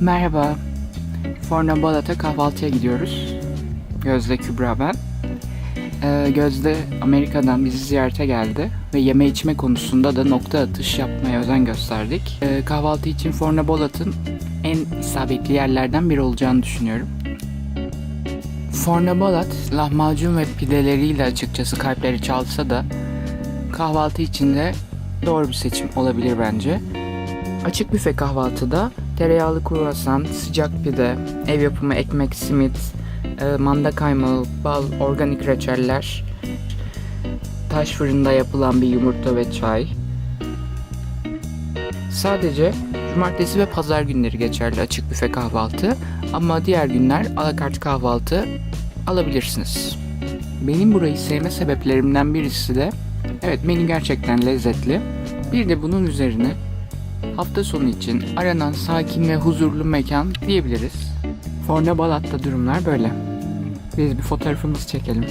Merhaba. Forno Balat'a kahvaltıya gidiyoruz. Gözde Kübra ben. Ee, Gözde Amerika'dan bizi ziyarete geldi ve yeme içme konusunda da nokta atış yapmaya özen gösterdik. Ee, kahvaltı için Forno Balat'ın en isabetli yerlerden biri olacağını düşünüyorum. Forno Balat, lahmacun ve pideleriyle açıkçası kalpleri çalsa da kahvaltı için de doğru bir seçim olabilir bence. Açık büfe kahvaltıda tereyağlı kruvasan, sıcak pide, ev yapımı ekmek, simit, e, manda kaymağı, bal, organik reçeller, taş fırında yapılan bir yumurta ve çay. Sadece cumartesi ve pazar günleri geçerli açık büfe kahvaltı ama diğer günler alakart kahvaltı alabilirsiniz. Benim burayı sevme sebeplerimden birisi de evet menü gerçekten lezzetli. Bir de bunun üzerine hafta sonu için aranan sakin ve huzurlu mekan diyebiliriz. Forna Balat'ta durumlar böyle. Biz bir fotoğrafımızı çekelim.